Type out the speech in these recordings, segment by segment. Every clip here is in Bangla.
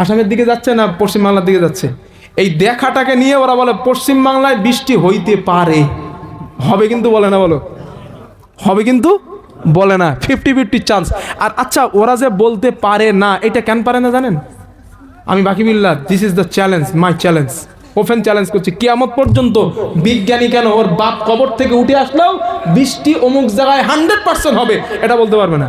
আসামের দিকে যাচ্ছে না পশ্চিম বাংলার দিকে যাচ্ছে? এই দেখাটাকে নিয়ে ওরা বলে পশ্চিম বাংলায় বৃষ্টি হইতে পারে। হবে কিন্তু বলে না বলো। হবে কিন্তু বলে না। ফিফটি ফিফটি চান্স আর আচ্ছা ওরা যে বলতে পারে না, এটা কেন পারে না জানেন? আমি বাকি বিল্লা this is the challenge my challenge open challenge করছি। কিয়ামত পর্যন্ত বিজ্ঞানী কেন ওর বাপ কবর থেকে উঠে আসলেও বৃষ্টি অমুক জায়গায় হান্ড্রেড পার্সেন্ট হবে, এটা বলতে পারবে না।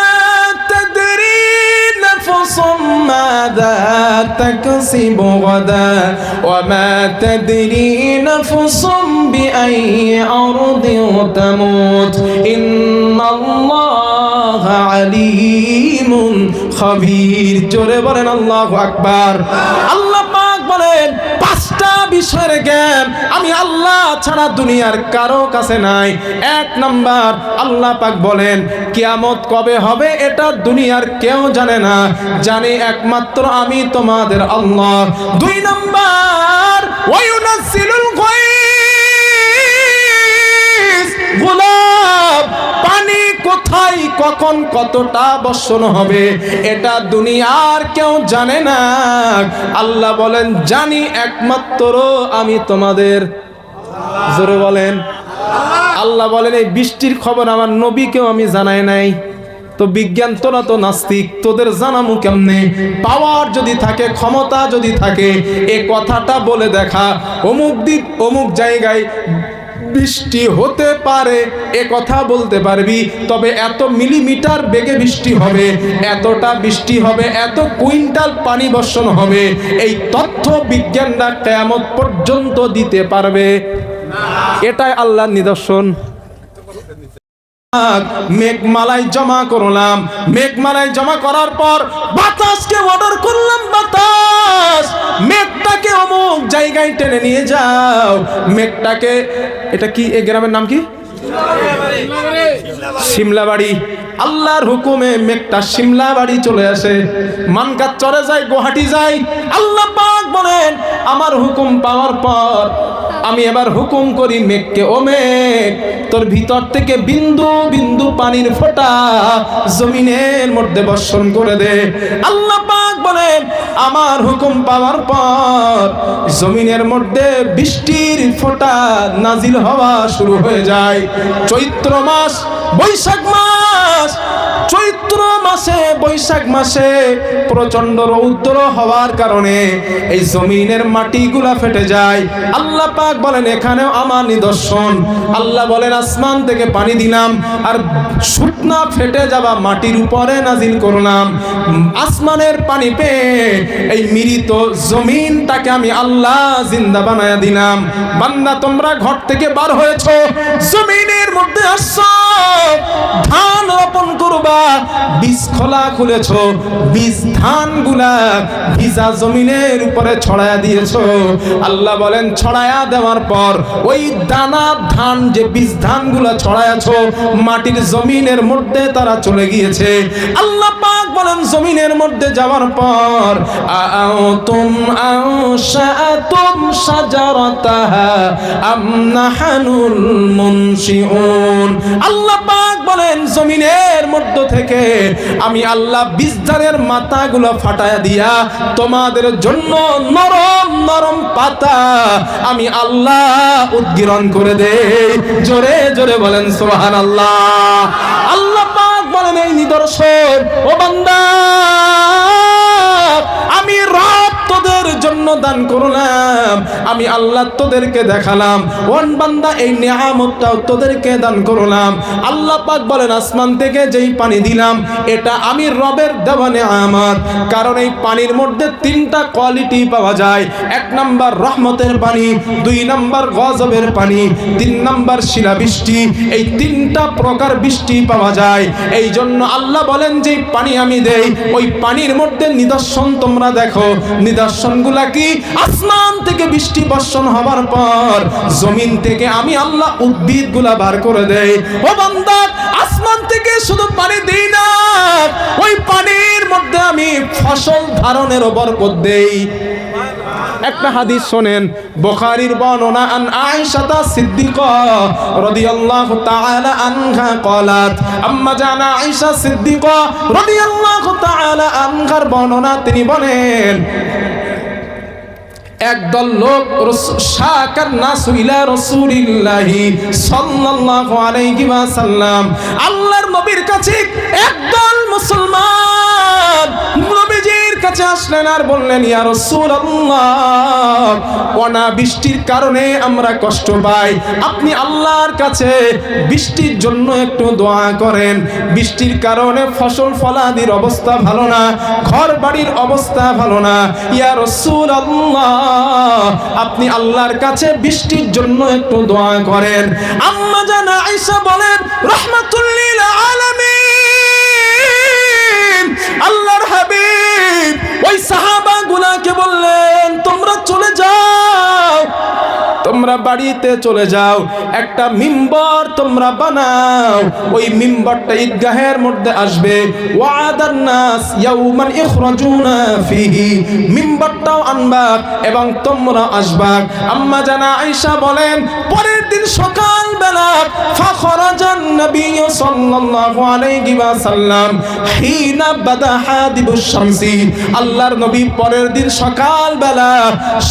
ماذا تكسب غدا وما تدري نفس بأي أرض تموت إن الله عليم خبير جربنا الله أكبر الله পাঁচটা বিষয়ের জ্ঞান আমি আল্লাহ ছাড়া দুনিয়ার কারও কাছে নাই। এক নাম্বার, আল্লাহ পাক বলেন, কিয়ামত কবে হবে এটা দুনিয়ার কেউ জানে না। জানি একমাত্র আমি তোমাদের আল্লাহ। দুই নাম্বার, ওয়ায়ুনাজ্জিলুল গায়স গোলাপ কোথায়, কখন, কতটা বর্ষণ হবে, এটা দুনিয়ার কেউ জানে না। আল্লাহ বলেন, জানি একমাত্র আমি তোমাদের। জোরে বলেন। আল্লাহ বলেন, এই বৃষ্টির খবর আমার নবীকেও আমি জানাই নাই। তো বিজ্ঞান তোরা তো নাস্তিক, তোদের জানামু কেমনে? পাওয়ার যদি থাকে, ক্ষমতা যদি থাকে, এ কথাটা বলে দেখা। অমুক দিক, অমুক জায়গায় বৃষ্টি হতে পারে, এ কথা বলতে পারবি, তবে এত মিলিমিটার বেগে বৃষ্টি হবে, এতটা বৃষ্টি হবে, এত কুইন্টাল পানি বর্ষণ হবে, এই তথ্য বিজ্ঞানরা কেমন পর্যন্ত দিতে পারবে। এটাই আল্লাহর নিদর্শন। মেঘমালায় জমা করলাম। মেঘমালায় জমা করার পর বাতাসকে অর্ডার করলাম বাতাস। মেঘটাকে অমুক জায়গায় টেনে নিয়ে যাও। মেঘটাকে, এটা কি এই গ্রামের নাম কি? সিমলা বাড়ি আল্লাহর হুকুমে মেঘটা সিমলা বাড়ি চলে আসে। মানকাত চলে যায়, গুয়াহাটি যায়। আল্লাহ বলেন, আমার হুকুম পাওয়ার পর আমি এবার হুকুম করি মেঘকে ও মেঘ তোর ভিতর থেকে বিন্দু বিন্দু পানির ফোঁটা জমিনের মধ্যে বর্ষণ করে দে। আল্লাহ পাক বলেন, আমার হুকুম পাওয়ার পর জমিনের মধ্যে বৃষ্টির ফোঁটা নাজিল হওয়া শুরু হয়ে যায়। চৈত্র মাস, বৈশাখ মাস চৈত্র মাসে, বৈশাখ মাসে প্রচণ্ড রৌদ্র হওয়ার কারণে এই জমিনের মাটিগুলা ফেটে যায়। আল্লাহ পাক বলেন, এখানেও আমার নিদর্শন। আল্লাহ বলেন, আসমান থেকে পানি দিলাম আর শুকনা ফেটে যাওয়া মাটির উপরে নাজিল করলাম। আসমানের পানি পেয়ে এই মৃত জমিনটাকে আমি আল্লাহ জিন্দা বানায়া দিলাম। বান্দা, তোমরা ঘর থেকে বার হয়েছো, জমিনের মধ্যে আসছো, ধান রোপণ করবা বীজ খোলা খুলেছ, বীজ ধানগুলা ভিজা জমিনের উপরে ছড়ায়া দিয়েছ। আল্লাহ বলেন, ছড়ায়া দেওয়ার পর ওই দানা ধান, যে বীজ ধানগুলা ছড়ায়াছো, মাটির জমিনের মধ্যে তারা চলে গিয়েছে। আল্লাহ বলেন জমিনের মধ্যে যাওয়ার পর আল্লাহ বলেন, জমিনের মধ্য থেকে আমি আল্লাহ বিজদারের মাথাগুলো ফাটায়া দিয়া তোমাদের জন্য নরম নরম পাতা আমি আল্লাহ উদ্গীরণ করে দেই। জোরে জোরে বলেন সোহান আল্লাহ দান করলাম, আমি আল্লাহ তোদেরকে দেখালাম। ওয়ান বান্দা এই নিয়ামতটাও তোদেরকে দান করলাম। আল্লাহ পাক বলেন, আসমান থেকে যেই পানি দিলাম, এটা আমি রবের দেওয়া নিয়ামত। কারণ এই পানির মধ্যে তিনটা কোয়ালিটি পাওয়া যায়। এক নাম্বার রহমতের পানি, দুই নাম্বার গজবের পানি, তিন নাম্বার শিলাবৃষ্টি এই তিনটা প্রকার বৃষ্টি পাওয়া যায়। এই জন্য আল্লাহ বলেন যে পানি আমি দেই, ওই পানির মধ্যে নিদর্শন তোমরা দেখো। নিদর্শনগুলা কি? আসমান থেকে বৃষ্টি বর্ষণ হবার পর জমিন থেকে আমি আল্লাহ উদ্ভিদ গুলা বার করে দেই ও বান্দা আসমান থেকে শুধু পানি দেই না ফসল ধারণেরও বরকত দেই একটা হাদিস শোনেন বুখারীর বর্ণনা আন আয়েশা সিদ্দিকা রাদিয়াল্লাহু তাআলা আনহা قالت আম্মা জানা আয়েশা সিদ্দিকা রাদিয়াল্লাহু তাআলা আনহার বর্ণনা তিনি বলেন একদল লোক শাকার নাসু ইলা রাসূলিল্লাহি সাল্লাল্লাহু আলাইহি ওয়াসাল্লাম। আল্লাহর নবীর কাছে একদল মুসলমান নবীজির কাছে আসলেন আর বললেন, ইয়া রাসূলুল্লাহ অনা বৃষ্টির কারণে আমরা কষ্ট পাই। আপনি আল্লাহর কাছে বৃষ্টির জন্য একটু দোয়া করেন। বৃষ্টির কারণে ফসল ফলাদির অবস্থা ভালো না ঘর বাড়ির অবস্থা ভালো না। ইয়া রাসূলুল্লাহ, আপনি আল্লাহর কাছে বৃষ্টির জন্য একটু দোয়া করেন। আম্মা জানা আয়েশা বলেন রাহমাতুল্লিল আলামিন তোমরা বাড়িতে চলে যাও। একটা মিম্বর তোমরা বানাও। ওই মিম্বরটা ঈদগাহের মধ্যে আসবে। ওয়াদান নাস ইয়াউমান ইখরাজুনা ফিহি। মিম্বরটাও আনবা এবং তোমরা আসবা। আম্মা জানা আয়েশা বলেন, পরের দিন সকাল বেলা ফাখরাজান নবী সাল্লাল্লাহু আলাইহি হিনা শামসি আল্লাহর নবী পরের দিন সকাল বেলা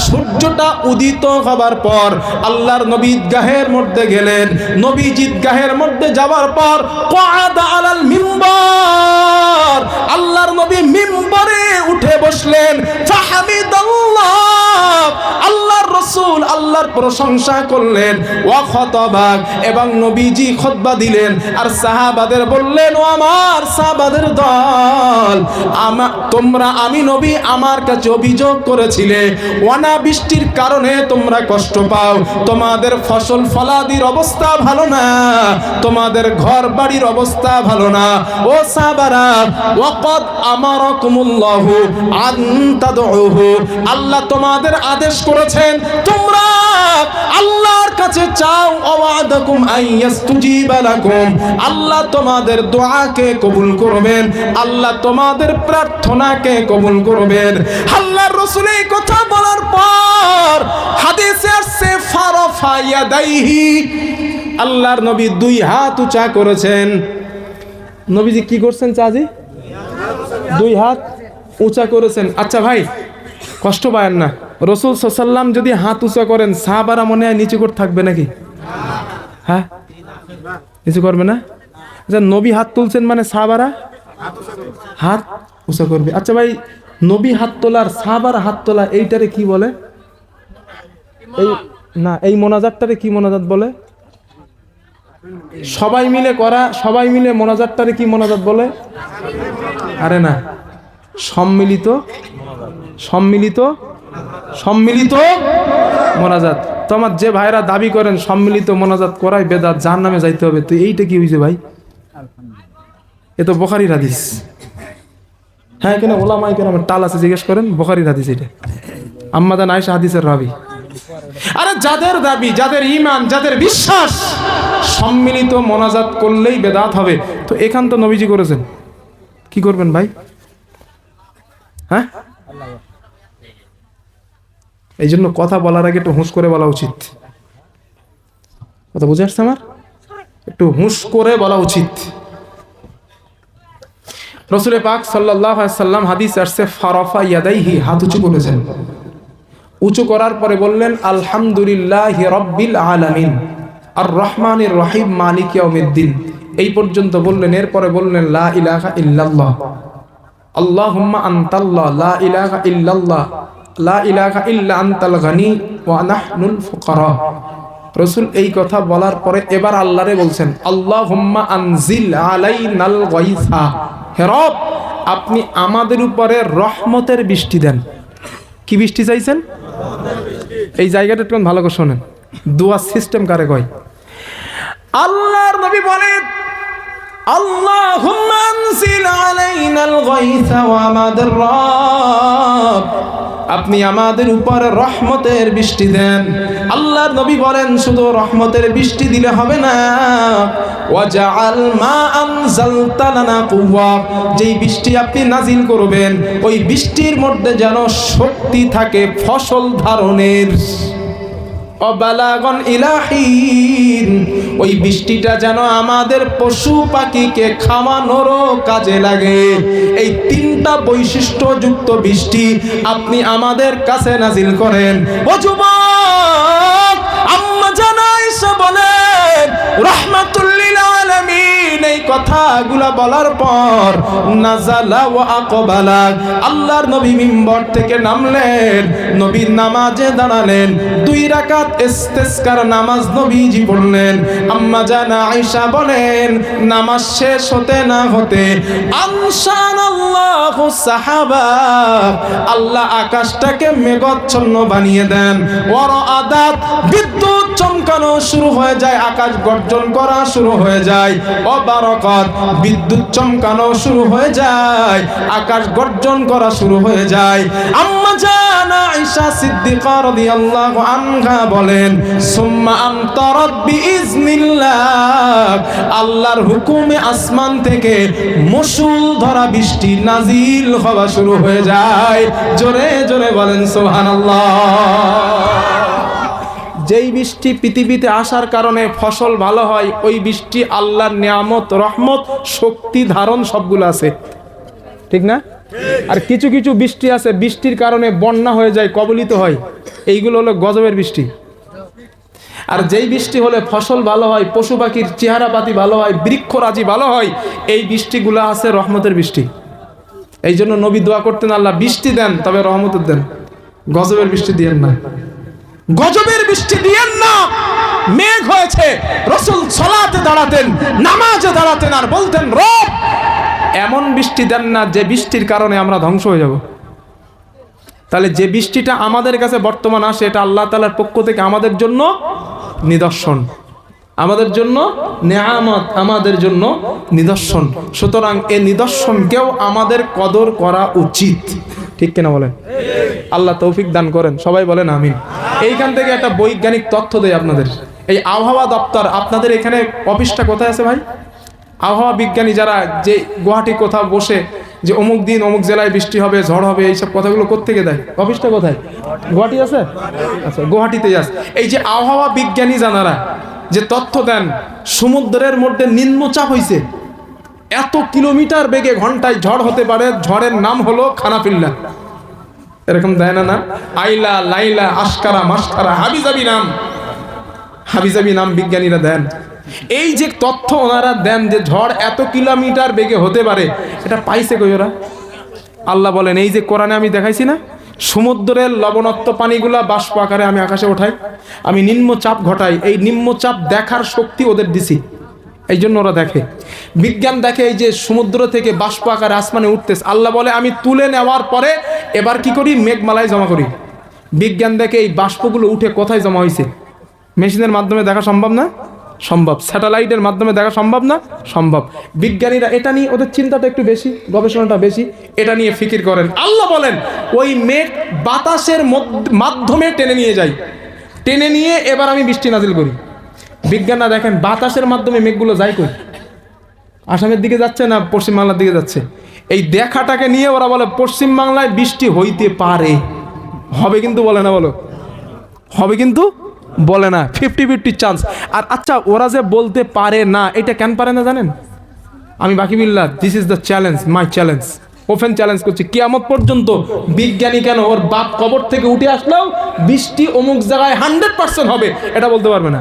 সূর্যটা উদিত হবার পর আল্লাহর নবী ঈদগাহের মধ্যে গেলেন। নবী ঈদগাহের মধ্যে যাওয়ার পর কোয়াদা আলাল মিম্বর, আল্লাহর নবী মিম্বরে উঠে বসলেন। আল্লাহর প্রশংসা করলেন, ওয়া খতবাক, এবং নবীজি খুতবা দিলেন, আর সাহাবাদের বললেন, ও আমার সাহাবাদের দল, আমা, তোমরা আমি নবী, আমার কাছে অভিযোগ করেছিলে ওয়ানা বৃষ্টির কারণে তোমরা কষ্ট পাও, তোমাদের ফসল ফলাদির অবস্থা ভালো না, তোমাদের ঘর বাড়ির অবস্থা ভালো না, ও সাহাবারা, ওয়াকাদ আমারাকুমুল্লাহু আন তাদউহু, আল্লাহ তোমাদের আদেশ করেছেন, তোমরা আল্লাহর কাছে চাও আওয়াদাকুম আইয়াস্তুজিবা লাকুম। আল্লাহ তোমাদের দোয়াকে কবুল করবেন, আল্লাহ তোমাদের প্রার্থনাকে কবুল করবেন। আল্লাহর রাসূল এই কথা বলার পর হাদিসে আসছে, ফারাফা ইয়াদাইহি। আল্লাহর নবী দুই হাত উঁচা করেছেন। নবীজি কি করছেন চাজি দুই হাত উঁচা করেছেন। আচ্ছা ভাই, কষ্ট পায়েন না। রসুল সাল্লাম যদি হাত উঁচা করেন, সাহাবারা মনে হয় নিচু করে থাকবে নাকি? হ্যাঁ? নিচু করবে না? আচ্ছা নবী হাত তুলছেন মানে সাহাবারা? হাত উঁচা করবে। আচ্ছা ভাই, নবী হাত তোলার, সাহাবার হাত তোলা, এইটারে কি বলে? এই না, এই মোনাজাতটারে কি মোনাজাত বলে? সবাই মিলে করা, সবাই মিলে মোনাজাতটারে কি মোনাজাত বলে? আরে না, সম্মিলিত সম্মিলিত সম্মিলিত মোনাজাত। তো আমার যে ভাইরা দাবি করেন, সম্মিলিত মোনাজাত করাই বেদাত যার নামে যাইতে হবে। তো এইটা কি হয়েছে ভাই? এ তো বোখারির হাদিস। হ্যাঁ কেন ওলামাই কেন আমার টাল আছে, জিজ্ঞেস করেন, বোখারির হাদিস এটা আম্মাদান আয়সা হাদিসের রাবি। আরে যাদের দাবি, যাদের ইমান যাদের বিশ্বাস, সম্মিলিত মোনাজাত করলেই বেদাত হবে। তো এখান তো নবীজি করেছেন। কি করবেন ভাই? হ্যাঁ? এই জন্য কথা বলার আগে একটু হুঁশ করে বলা উচিত। কথা বুঝে আসছে আমার? একটু হুঁশ করে বলা উচিত। রসুল পাক সাল্লাম হাদিস আসছে, ফারফা ইয়াদাইহি, হাত উঁচু করেছেন। উঁচু করার পরে বললেন, আলহামদুলিল্লাহ রব্বিল আলামিন। আর রহমানির রহিম, মালিক ইয়াউমিদ্দিন। এই পর্যন্ত বললেন, এরপরে বললেন, লা ইলাহা ইল্লাল্লাহ। আল্লাহুম্মা আনতাল্লাহ, লা ইলাহা ইল্লাল্লাহ। লা ইল্লা ওয়া রসুল এই কথা বলার পরে এবার আল্লাহরে বলছেন আল্লাহ হুম্মা আনজিল আপনি আমাদের উপরে রহমতের বৃষ্টি দেন। কি বৃষ্টি চাইছেন? এই জায়গাটা একটু ভালো করে শোনেন। দোয়া সিস্টেম কারে কয়? আল্লাহর নবী বলেন, আল্লাহুম্মা আনজিল আলাইনাল গাইসা ওয়া আমাদের রব। আপনি আমাদের উপর রহমতের বৃষ্টি দেন। আল্লাহর নবী বলেন, শুধু রহমতের বৃষ্টি দিলে হবে না। যেই বৃষ্টি আপনি নাজিল করবেন, ওই বৃষ্টির মধ্যে যেন শক্তি থাকে ফসল ধারণের। অবালাগন ইলাহিন, ওই বৃষ্টিটা যেন আমাদের পশু পাখিকে খাওয়ানোরও কাজে লাগে। এই তিনটা বৈশিষ্ট্যযুক্ত বৃষ্টি আপনি আমাদের কাছে নাজিল করেন। ও যুবক আম্মা জানাইসা বলেন আলামিন এই কথাগুলা বলার পর নাজালা ওয়া আকবালা, আল্লাহর নবী মিম্বর থেকে নামলেন নবী নামাজে দাঁড়ালেন, দুই রাকাত ইস্তেসকার নামাজ নবীজি পড়লেন। আম্মা জানা আয়েশা বলেন, নামাজ শেষ হতে না হতে আনশান আল্লাহ সাহাবা, আল্লাহ আকাশটাকে মেঘচ্ছন্ন বানিয়ে দেন। ওর আদাত বিদ্যুৎ চমকানো শুরু হয়ে যায়, আকাশ গর্জন করা শুরু হয়ে যায়। অবারকত বিদ্যুৎ চমকানো শুরু হয়ে যায়, আকাশ গর্জন করা শুরু হয়ে যায়। আম্মা জানা আয়েশা সিদ্দিকা রাদিয়াল্লাহু আনহা বলেন, সুম্মা আমতারাত বিইজনিল্লাহ আল্লাহর হুকুমে আসমান থেকে মুসুল ধরা বৃষ্টি নাজিল হওয়া শুরু হয়ে যায়। জোরে জোরে বলেন, সুবহানাল্লাহ। যেই বৃষ্টি পৃথিবীতে আসার কারণে ফসল ভালো হয়, ওই বৃষ্টি আল্লাহর নিয়ামত, রহমত, শক্তি ধারণ সবগুলো আছে। ঠিক না? আর কিছু কিছু বৃষ্টি আছে, বৃষ্টির কারণে বন্যা হয়ে যায়, কবলিত হয়। এইগুলো হলো গজবের বৃষ্টি। আর যেই বৃষ্টি হলে ফসল ভালো হয়, পশু পাখির চেহারা পাতি ভালো হয়, বৃক্ষরাজি ভালো হয়, এই বৃষ্টিগুলো আছে রহমতের বৃষ্টি। এই জন্য নবী দোয়া করতেন, আল্লাহ বৃষ্টি দেন, তবে রহমতের দেন। গজবের বৃষ্টি দিয়েন না। গজবের বৃষ্টি দিয়েন না। মেঘ হয়েছে। রসুল সলাতে দাঁড়াতেন, নামাজে দাঁড়াতেন আর বলতেন, রব, এমন বৃষ্টি দেন না যে বৃষ্টির কারণে আমরা ধ্বংস হয়ে যাব। তাহলে যে বৃষ্টিটা আমাদের কাছে বর্তমান আসে, এটা আল্লাহ তালার পক্ষ থেকে আমাদের জন্য নিদর্শন। আমাদের জন্য নেয়ামত, আমাদের জন্য নিদর্শন। সুতরাং এ নিদর্শনকেও আমাদের কদর করা উচিত। ঠিক কিনা বলেন? আল্লাহ তৌফিক দান করেন, সবাই বলেন আমিন। এইখান থেকে একটা বৈজ্ঞানিক তথ্য দেয় আপনাদের। এই আবহাওয়া দপ্তর, আপনাদের এখানে অফিসটা কোথায় আছে ভাই? আবহাওয়া বিজ্ঞানী যারা যে গুয়াহাটি কোথাও বসে, যে অমুক দিন অমুক জেলায় বৃষ্টি হবে, ঝড় হবে, এইসব কথাগুলো কোত্থেকে দেয়? অফিসটা কোথায়? গুয়াহাটি আছে? আচ্ছা গুয়াহাটিতেই আছে। এই যে আবহাওয়া বিজ্ঞানী জানারা, যে তথ্য দেন, সমুদ্রের মধ্যে নিম্নচাপ হইছে। এত কিলোমিটার বেগে ঘন্টায় ঝড় হতে পারে, ঝড়ের নাম হলো খানাফিল্লা এরকম দেয় না না আইলা, লাইলা, আশকারা মাসকারা হাবিজাবি নাম। হাবিজাবি নাম বিজ্ঞানীরা দেন। এই যে তথ্য ওনারা দেন যে ঝড় এত কিলোমিটার বেগে হতে পারে, এটা পাইছে কই ওরা? আল্লাহ বলেন, এই যে কোরআনে আমি দেখাইছি না, সমুদ্রের লবণাক্ত পানিগুলা বাষ্প আকারে আমি আকাশে ওঠাই, আমি নিম্নচাপ ঘটাই, এই নিম্নচাপ দেখার শক্তি ওদের দিছি। এই জন্য ওরা দেখে। বিজ্ঞান দেখে এই যে সমুদ্র থেকে বাষ্প আকারে আসমানে উঠতেছে। আল্লাহ বলে, আমি তুলে নেওয়ার পরে এবার কি করি? মেঘমালায় জমা করি। বিজ্ঞান দেখে এই বাষ্পগুলো উঠে কোথায় জমা হয়েছে মেশিনের মাধ্যমে দেখা সম্ভব না? সম্ভব। স্যাটেলাইটের মাধ্যমে দেখা সম্ভব না? সম্ভব। বিজ্ঞানীরা এটা নিয়ে, ওদের চিন্তাটা একটু বেশি, গবেষণাটা বেশি, এটা নিয়ে ফিকির করেন। আল্লাহ বলেন, ওই মেঘ বাতাসের মধ্য- মাধ্যমে টেনে নিয়ে যাই। টেনে নিয়ে এবার আমি বৃষ্টি নাজিল করি। বিজ্ঞানরা দেখেন, বাতাসের মাধ্যমে মেঘগুলো যায় কই? আসামের দিকে যাচ্ছে না পশ্চিমবাংলার দিকে যাচ্ছে? এই দেখাটাকে নিয়ে ওরা বলে, পশ্চিমবাংলায় বৃষ্টি হইতে পারে। হবে কিন্তু বলে না বলো? হবে কিন্তু বলে না। ফিফটি ফিফটি চান্স আর আচ্ছা ওরা যে বলতে পারে না, এটা কেন পারে না জানেন? আমি বাকি বিল্লা this is the challenge my challenge open challenge করছি। কিয়ামত পর্যন্ত বিজ্ঞানী কেন ওর বাপ কবর থেকে উঠে আসলেও বৃষ্টি অমুক জায়গায় হান্ড্রেড পার্সেন্ট হবে, এটা বলতে পারবে না।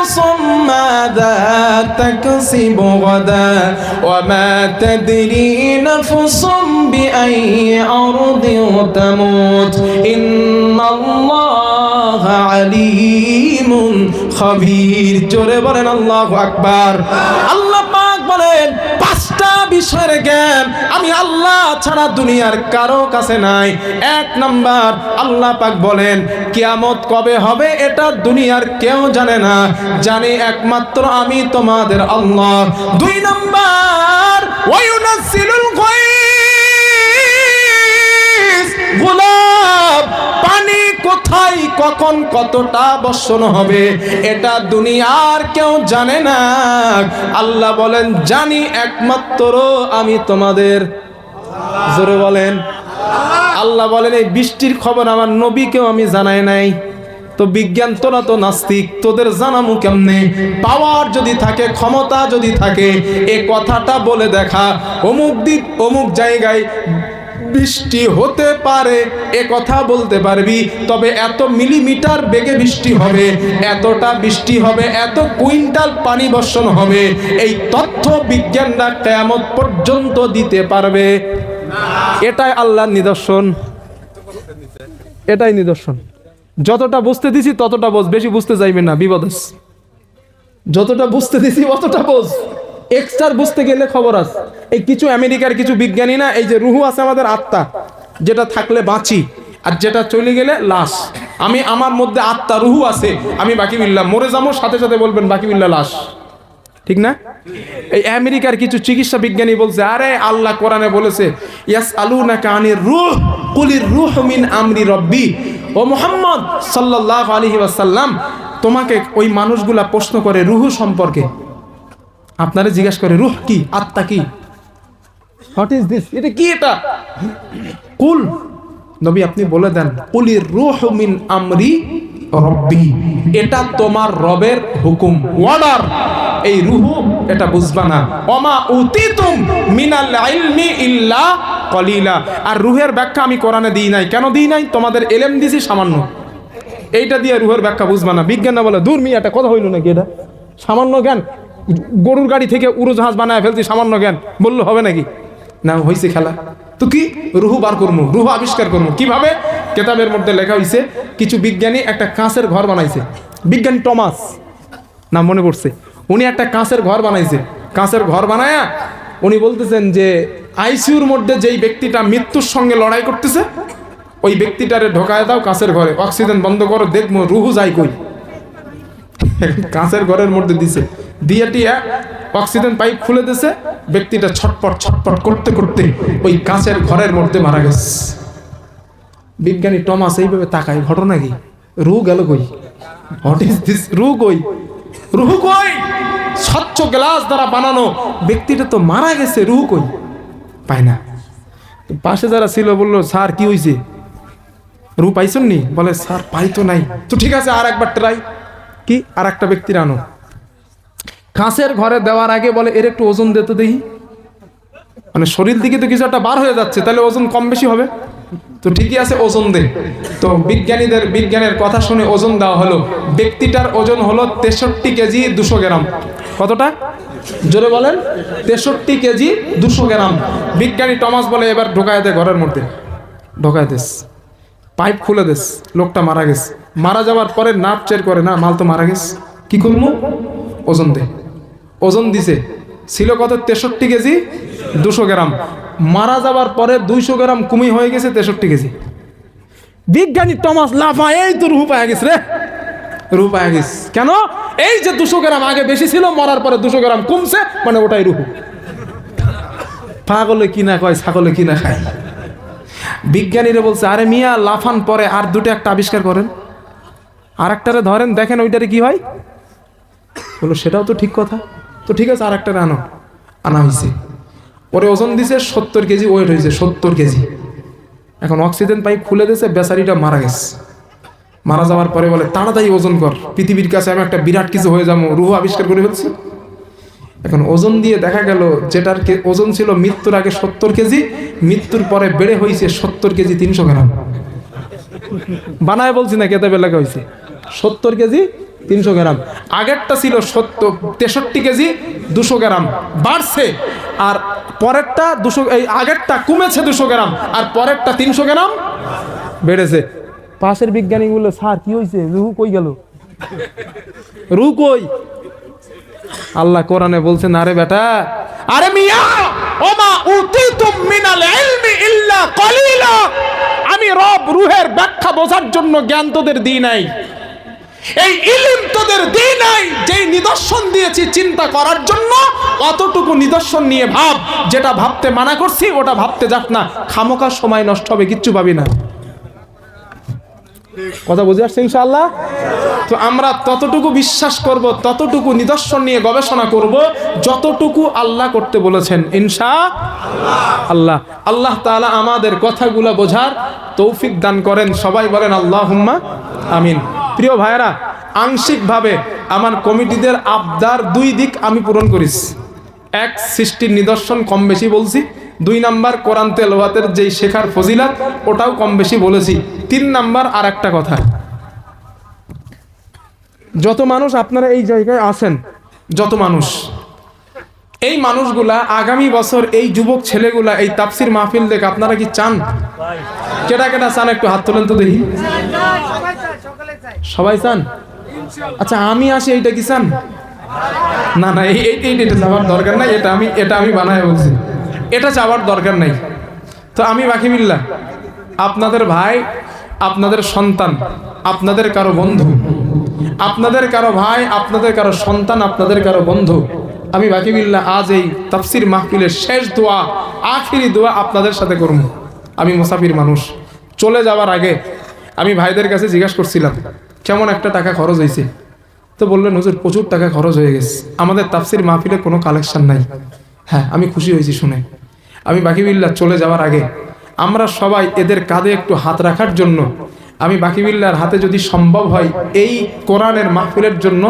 تعصم ماذا تكسب غدا وما تدري نفس بأي أرض تموت إن الله عليم خبير جربنا الله أكبر الله বিষয়ের জ্ঞান আমি আল্লাহ ছাড়া দুনিয়ার কারও কাছে নাই। এক নাম্বার আল্লাহ পাক বলেন, কিয়ামত কবে হবে এটা দুনিয়ার কেউ জানে না। জানি একমাত্র আমি তোমাদের আল্লাহ। দুই নাম্বার, ওয়ায়ুনাজ্জিলুল গায়স গোলাপ কোথায়, কখন, কতটা বর্ষণ হবে, এটা দুনিয়ার কেউ জানে না। আল্লাহ বলেন, জানি একমাত্র আমি তোমাদের। জোরে বলেন। আল্লাহ বলেন, এই বৃষ্টির খবর আমার নবীকেও আমি জানাই নাই। তো বিজ্ঞান তোরা তো নাস্তিক, তোদের জানামু কেমনে? পাওয়ার যদি থাকে, ক্ষমতা যদি থাকে, এ কথাটা বলে দেখা। অমুক দিক, অমুক জায়গায় বৃষ্টি হতে পারে, এ কথা বলতে পারবি, তবে এত মিলিমিটার বেগে বৃষ্টি হবে, এতটা বৃষ্টি হবে, এত কুইন্টাল পানি বর্ষণ হবে, এই তথ্য বিজ্ঞানরা কেয়ামত পর্যন্ত দিতে পারবে। এটাই আল্লাহর নিদর্শন। এটাই নিদর্শন। যতটা বুঝতে দিছি ততটা বোঝ, বেশি বুঝতে যাইবে না, বিপদ। যতটা বুঝতে দিছি অতটা বোঝ। এক্সট্রা বুঝতে গেলে খবর আছে। এই কিছু আমেরিকার কিছু বিজ্ঞানী না, এই যে রুহু আছে আমাদের আত্মা, যেটা থাকলে বাঁচি, আর যেটা চলে গেলে লাশ। আমি আমার মধ্যে আত্মা, রুহু আছে, আমি বাকি বিল্লা মরে যাব, সাথে সাথে বলবেন বাকি বিল্লা লাশ। ঠিক না? এই আমেরিকার কিছু চিকিৎসা বিজ্ঞানী বলছে, আরে আল্লাহ কোরআনে বলেছে ইয়াস আলু না কানির রুহ, কুলির রুহ মিন আমরি রব্বি। ও মোহাম্মদ সাল্লাহ আলহি ওয়াসাল্লাম, তোমাকে ওই মানুষগুলা প্রশ্ন করে রুহু সম্পর্কে। আপনারা জিজ্ঞেস করে, রুহ কি? আত্মা কি? হোয়াট ইজ দিস এটা কি এটা? কুল। নবী, আপনি বলে দেন কুলির রুহ মিন আমরি রব্বি। এটা তোমার রবের হুকুম। ওয়ার্ডার এই রুহ, এটা বুঝবা না। অমা উতিতুম মিনাল ইলমি ইল্লা কলিলা। আর রুহের ব্যাখ্যা আমি কোরআনে দিই নাই। কেন দিই নাই? তোমাদের এলেম দিছি সামান্য। এইটা দিয়ে রুহের ব্যাখ্যা বুঝবা না। বিজ্ঞান না বলে, দূর মিয়া, এটা কথা হইল নাকি এটা? সামান্য জ্ঞান। গরুর গাড়ি থেকে উড়োজাহাজ বানায় ফেলছি, সামান্য জ্ঞান। বলল, হবে নাকি? না হয়েছে খেলা। তো কি? রুহু বার করব রুহু আবিষ্কার করব কীভাবে? কেতাবের মধ্যে লেখা হয়েছে কিছু বিজ্ঞানী একটা কাঁচের ঘর বানাইছে। বিজ্ঞানী টমাস না মনে পড়ছে। উনি একটা কাঁচের ঘর বানাইছে। কাঁচের ঘর বানায়া উনি বলতেছেন যে, আইসিউর মধ্যে যেই ব্যক্তিটা মৃত্যুর সঙ্গে লড়াই করতেছে, ওই ব্যক্তিটারে ঢোকায় দাও কাঁচের ঘরে। অক্সিজেন বন্ধ করো দেখব রুহু যাই কই? কাঁচের ঘরের মধ্যে দিছে। দিয়ে টিয়া অক্সিজেন পাইপ খুলে দিছে। ব্যক্তিটা ছটপট ছটপট করতে করতে ওই কাঁচের ঘরের মধ্যে মারা গেছে। বিজ্ঞানী টমাস, এইভাবে তাকায়, ঘটনা কি? রু গেল কই? হোয়াট ইজ দিস রু কই? রুহু কই? স্বচ্ছ গ্লাস দ্বারা বানানো। ব্যক্তিটা তো মারা গেছে রুহু কই? পায় না। পাশে যারা ছিল, বলল, স্যার, কি হয়েছে রু পাইছেন নি? বলে, স্যার, পাই তো নাই। তো ঠিক আছে, আর একবার ট্রাই কি? আর একটা ব্যক্তির আনো কাঁচের ঘরে দেওয়ার আগে বলে, এর একটু ওজন দিতে দেখি। মানে শরীর দিকে তো কিছু একটা বার হয়ে যাচ্ছে, তাহলে ওজন কম বেশি হবে। তো ঠিকই আছে, ওজন দে। তো বিজ্ঞানীদের, বিজ্ঞানের কথা শুনে ওজন দেওয়া হলো। ব্যক্তিটার ওজন হলো তেষট্টি কেজি দুশো গ্রাম। কতটা? জোরে বলেন। তেষট্টি কেজি দুশো গ্রাম। বিজ্ঞানী টমাস বলে, এবার ঢোকায় দে ঘরের মধ্যে। ঢোকায় দেস। পাইপ খুলে দেস। লোকটা মারা গেছে। মারা যাওয়ার পরে নাপ চের করে, না, মাল তো মারা গেছে। কি করব ওজন দে। ওজন দিছে। ছিল কত? তেষট্টি কেজি, দুশো গ্রাম। মারা যাওয়ার পরে দুইশো গ্রাম কুমি হয়ে গেছে, তেষট্টি কেজি। বিজ্ঞানী টমাস লাফা, এই তো রূপ পায় গেছে রে। রূপ পায় গেছে। কেন? এই যে দুশো গ্রাম আগে বেশি ছিল, মরার পরে দুশো গ্রাম কমছে মানে ওটাই রুহু পাগলে কি না কয়, ছাগলে কি না খায়। বিজ্ঞানীরা বলছে, আরে মিয়া, লাফান পরে আর দুটো একটা আবিষ্কার করেন। আর একটারে ধরেন, দেখেন ওইটারে কি হয়? বলো সেটাও তো ঠিক কথা। তো ঠিক আছে আর একটা আনো। আনা হয়েছে পরে ওজন দিছে সত্তর কেজি, ওয়েট হয়েছে সত্তর কেজি। এখন অক্সিজেন পাইপ খুলে দিয়েছে, বেচারিটা মারা গেছে। মারা যাওয়ার পরে বলে, তাড়াতাড়ি ওজন কর, পৃথিবীর কাছে আমি একটা বিরাট কিছু হয়ে যাব, রুহ আবিষ্কার করে ফেলছি। এখন ওজন দিয়ে দেখা গেল, যেটার ওজন ছিল মৃত্যুর আগে সত্তর কেজি, মৃত্যুর পরে বেড়ে হয়েছে সত্তর কেজি তিনশো গ্রাম। বানায় বলছি না কেতাবে লেখা হয়েছে সত্তর কেজি তিনশো গ্রাম। আগেরটা ছিল সত্তর তেষট্টি কেজি দুশো গ্রাম। বাড়ছে। আর পরেরটা দুশো এই আগেরটা কমেছে দুশো গ্রাম। আর পরেরটা তিনশো গ্রাম বেড়েছে। পাশের বিজ্ঞানী বিজ্ঞানীগুলো স্যার কি হয়েছে রুহু কই গেল? রু কই? আল্লাহ কোরআনে বলছেন আরে বেটা আরে মিয়া ও উতিতুম মিনাল ইলমি ইল্লা কলিলা। আমি রব রুহের ব্যাখ্যা বোঝার জন্য জ্ঞান তোদের দিই নাই। এই ইলিম তোদের দিই নাই, যেই নিদর্শন দিয়েছি চিন্তা করার জন্য, অতটুকু নিদর্শন নিয়ে ভাব, যেটা ভাবতে মানা করছি, ওটা ভাবতে যাক না খামোকা সময় নষ্ট হবে, কিচ্ছু পাবি না। কথা বুঝে আসছে ইনশাআল্লাহ? তো আমরা ততটুকু বিশ্বাস করব, ততটুকু নিদর্শন নিয়ে গবেষণা করব, যতটুকু আল্লাহ করতে বলেছেন ইনশা আল্লাহ আল্লাহ তাআলা আমাদের কথাগুলো বোঝার তৌফিক দান করেন, সবাই বলেন আল্লাহ আমিন। প্রিয় ভাইরা আংশিকভাবে আমার কমিটিদের আবদার দুই দিক আমি পূরণ করিস এক, সৃষ্টির নিদর্শন কম বেশি বলছি। দুই নাম্বার, কোরআন তেলওয়াতের যেই শেখার ফজিলাত, ওটাও কম বেশি বলেছি। তিন নাম্বার আর একটা কথা। যত মানুষ আপনারা এই জায়গায় আছেন, যত মানুষ, এই মানুষগুলা আগামী বছর এই যুবক ছেলেগুলা এই তাপসির মাহফিল দেখে আপনারা কি চান? কেটা কেটা চান? একটু হাত তোলেন তো দেখি। সবাই চান? আচ্ছা আমি আসি, এইটা কি চান? না না, এই এই- এই- এটা যাওয়ার দরকার নাই, এটা আমি এটা আমি বানায় বলছি। এটা যাওয়ার দরকার নাই। তো আমি বাকি বিল্লা আপনাদের ভাই, আপনাদের সন্তান, আপনাদের কারও বন্ধু, আপনাদের কারও ভাই, আপনাদের কারও সন্তান, আপনাদের কারও বন্ধু, আমি বাকি বিল্লা আজ এই তাফসির মাহফিলের শেষ দোয়া, আখিরি দোয়া আপনাদের সাথে করব। আমি মুসাফির মানুষ। চলে যাওয়ার আগে আমি ভাইদের কাছে জিজ্ঞাসা করছিলাম, কেমন একটা টাকা খরচ হয়েছে? তো বললেন, হুজুর, প্রচুর টাকা খরচ হয়ে গেছে। আমাদের তাফসির মাহফিলে কোনো কালেকশন নাই। হ্যাঁ আমি খুশি হয়েছি শুনে। আমি বাকি বিল্লা চলে যাওয়ার আগে, আমরা সবাই এদের কাঁধে একটু হাত রাখার জন্য, আমি বাকি বিল্লার হাতে যদি সম্ভব হয়, এই কোরআনের মাহফিলের জন্য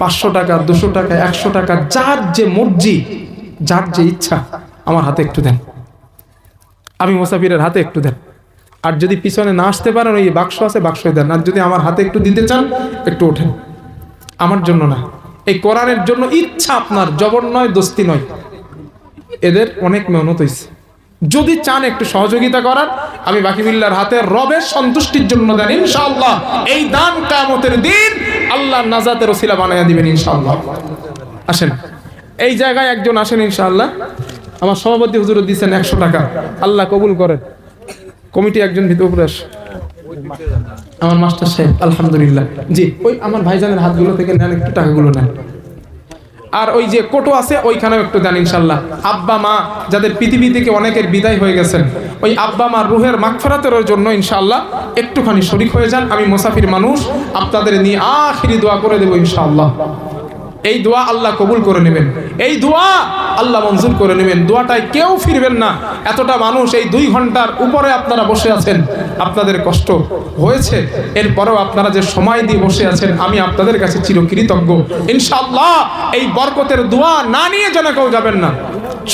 পাঁচশো টাকা, দুশো টাকা, একশো টাকা, যার যে মর্জি, যার যে ইচ্ছা, আমার হাতে একটু দেন। আমি মুসাফিরের হাতে একটু দেন। আর যদি পিছনে না আসতে পারেন, ওই বাক্স আছে বাক্স দেন। আর যদি আমার হাতে একটু দিতে চান, একটু ওঠেন। আমার জন্য না। এই কোরআনের জন্য ইচ্ছা আপনার, জবর নয়, দোস্তি নয়। এদের অনেক মেহনত হয়েছে যদি চান একটু সহযোগিতা করার, আমি বাকি বিল্লার হাতে রবের সন্তুষ্টির জন্য দেন, ইনশাআল্লাহ। এই দান কামতের দিন আল্লাহ নাজাতের ওসিলা বানাইয়া দিবেন, ইনশাআল্লাহ। আসেন। এই জায়গায় একজন আসেন, ইনশাআল্লাহ। আমার সভাপতি হুজুর দিচ্ছেন একশো টাকা। আল্লাহ কবুল করেন। কমিটি একজন ভিতরে উপরে আসে। আমার মাস্টার সাহেব আলহামদুলিল্লাহ। জি ওই আমার ভাইজানের হাতগুলো থেকে নেন একটু টাকাগুলো নেন। আর ওই যে কোটো আছে ওইখানেও একটু দেন ইনশাল্লাহ। আব্বা মা যাদের পৃথিবী থেকে অনেকের বিদায় হয়ে গেছেন ওই আব্বা মা রুহের মাগফেরাতের জন্য ইনশাল্লাহ একটুখানি শরিক হয়ে যান। আমি মুসাফির মানুষ আপনাদের নিয়ে আখিরি দোয়া করে দেবো ইনশাআল্লাহ এই দোয়া আল্লাহ কবুল করে নেবেন। এই দোয়া আল্লাহ মঞ্জুর করে নেবেন। দোয়াটায় কেউ ফিরবেন না। এতটা মানুষ এই দুই ঘণ্টার উপরে আপনারা বসে আছেন, আপনাদের কষ্ট হয়েছে। এরপরেও আপনারা যে সময় দিয়ে বসে আছেন, আমি আপনাদের কাছে চিরকৃতজ্ঞ। ইনশাআল্লাহ এই বরকতের দোয়া না নিয়ে যেন কেউ যাবেন না।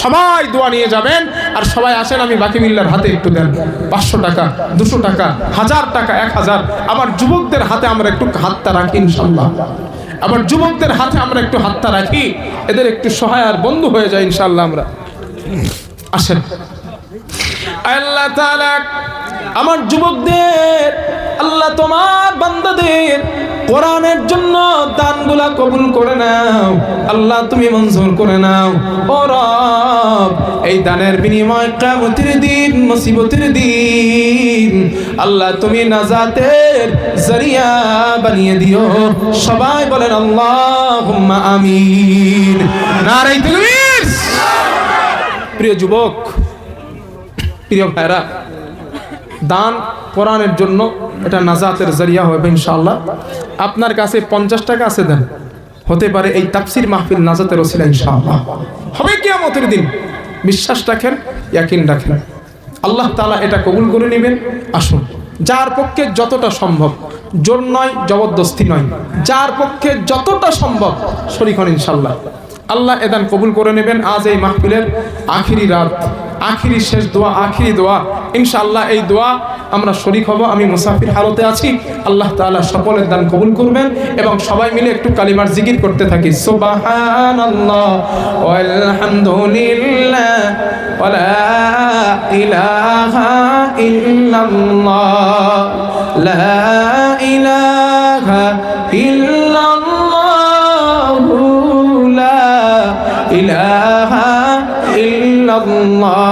সবাই দোয়া নিয়ে যাবেন। আর সবাই আসেন, আমি বাকি মিল্লার হাতে একটু দেন। পাঁচশো টাকা, দুশো টাকা, হাজার টাকা, এক হাজার। আমার যুবকদের হাতে আমরা একটু হাতটা রাখি ইনশাল্লাহ আবার যুবকদের হাতে আমরা একটু হাতটা রাখি, এদের একটু সহায় আর বন্ধু হয়ে যায় ইনশাল্লাহ আমরা। আসেন। আল্লাহ আমার যুবকদের, আল্লাহ তোমার বান্দাদের কোরআনের জন্য দানগুলা কবুল করে নাও। আল্লাহ তুমি মঞ্জুর করে নাও। ও রব, এই দানের বিনিময় কিয়ামতের দিন, মুসিবতের দিন। আল্লাহ তুমি নাজাতের জরিয়া বানিয়ে দিও। সবাই বলেন, আল্লাহুম্মা আমিন। প্রিয় যুবক, প্রিয় ভাইরা দান কোরআনের জন্য এটা নাজাতের জরিয়া হবে ইনশাআল্লাহ। আপনার কাছে পঞ্চাশ টাকা আছে দেন। হতে পারে এই তাফসির মাহফিল নাজাতের ওসিলা ইনশাআল্লাহ। হবে কিয়ামতের দিন। বিশ্বাস রাখেন, ইয়াকিন রাখেন। আল্লাহ তালা এটা কবুল করে নেবেন। আসুন। যার পক্ষে যতটা সম্ভব, জোর নয়, জবরদস্তি নয়। যার পক্ষে যতটা সম্ভব, শরিক হন ইনশাল্লাহ আল্লাহ এদান কবুল করে নেবেন আজ এই মাহফিলের আখিরি রাত। আখিরি শেষ দোয়া, আখিরি দোয়া। ইনশাআল্লাহ এই দোয়া আমরা শরিক হব, আমি মুসাফির হালতে আছি। আল্লাহ তাআলা সকলের দান কবুল করবেন এবং সবাই মিলে একটু কালিমার জিকির করতে থাকি। ওয়ালা ইলাহা ইল্লাল্লাহ।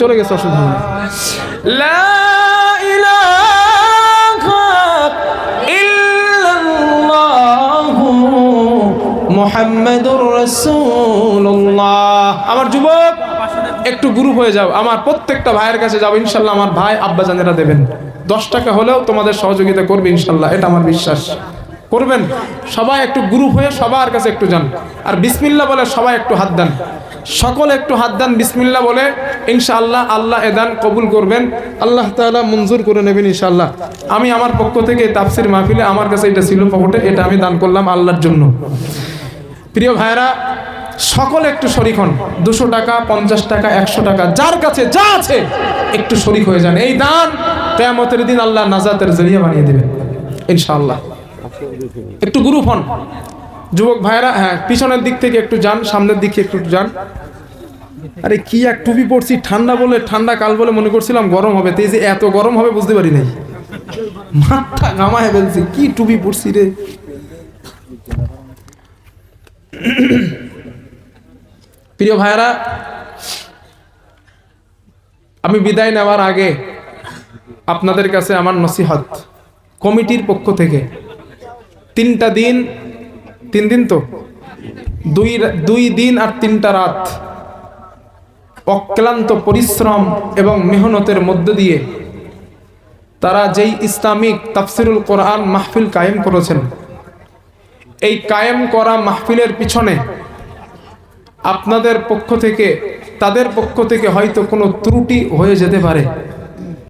চলে গেছে অসুবিধা মোহাম্মদুর আমার যুবক, একটু গ্রুপ হয়ে যাও। আমার প্রত্যেকটা ভাইয়ের কাছে যাব ইনশাল্লাহ আমার ভাই আব্বাজানেরা দেবেন। দশ টাকা হলেও তোমাদের সহযোগিতা করবে, ইনশাল্লাহ। এটা আমার বিশ্বাস। করবেন? সবাই একটু গ্রুপ হয়ে সবার কাছে একটু যান। আর বিসমিল্লা বলে সবাই একটু হাত দেন। সকলে একটু হাত দেন বিসমিল্লা বলে ইনশাআল্লাহ আল্লাহ এদান কবুল করবেন। আল্লাহ তাআলা মঞ্জুর করে নেবেন ইনশাআল্লাহ। আমি আমার পক্ষ থেকে তাফসির মাহফিলে আমার কাছে এটা ছিল পকেটে, এটা আমি দান করলাম আল্লাহর জন্য। প্রিয় ভাইরা সকলে একটু শরিক হন। দুশো টাকা, পঞ্চাশ টাকা, একশো টাকা, যার কাছে যা আছে, একটু শরিক হয়ে যান। এই দান কেয়ামতের দিন আল্লাহ নাজাতের জরিয়া বানিয়ে দেবেন, ইনশাআল্লাহ। একটু গ্রুপ হন। যুবক ভাইরা হ্যাঁ পিছনের দিক থেকে একটু যান, সামনের দিকে একটু যান। আরে কি এক টুপি পরছি, ঠান্ডা বলে, ঠান্ডা কাল বলে মনে করছিলাম গরম হবে, তো এই যে এত গরম হবে বুঝতে পারি নাই। মাথা ঘামায় ফেলছি, কি টুপি পরছি রে। প্রিয় ভাইরা আমি বিদায় নেওয়ার আগে আপনাদের কাছে আমার নসিহত কমিটির পক্ষ থেকে তিনটা দিন, তিন দিন তো? দুই দুই দিন আর তিনটা রাত। অক্লান্ত পরিশ্রম এবং মেহনতের মধ্য দিয়ে তারা যেই ইসলামিক তাফসিরুল কোরআন মাহফিল কায়েম করেছেন। এই কায়েম করা মাহফিলের পিছনে আপনাদের পক্ষ থেকে, তাদের পক্ষ থেকে হয়তো কোনো ত্রুটি হয়ে যেতে পারে।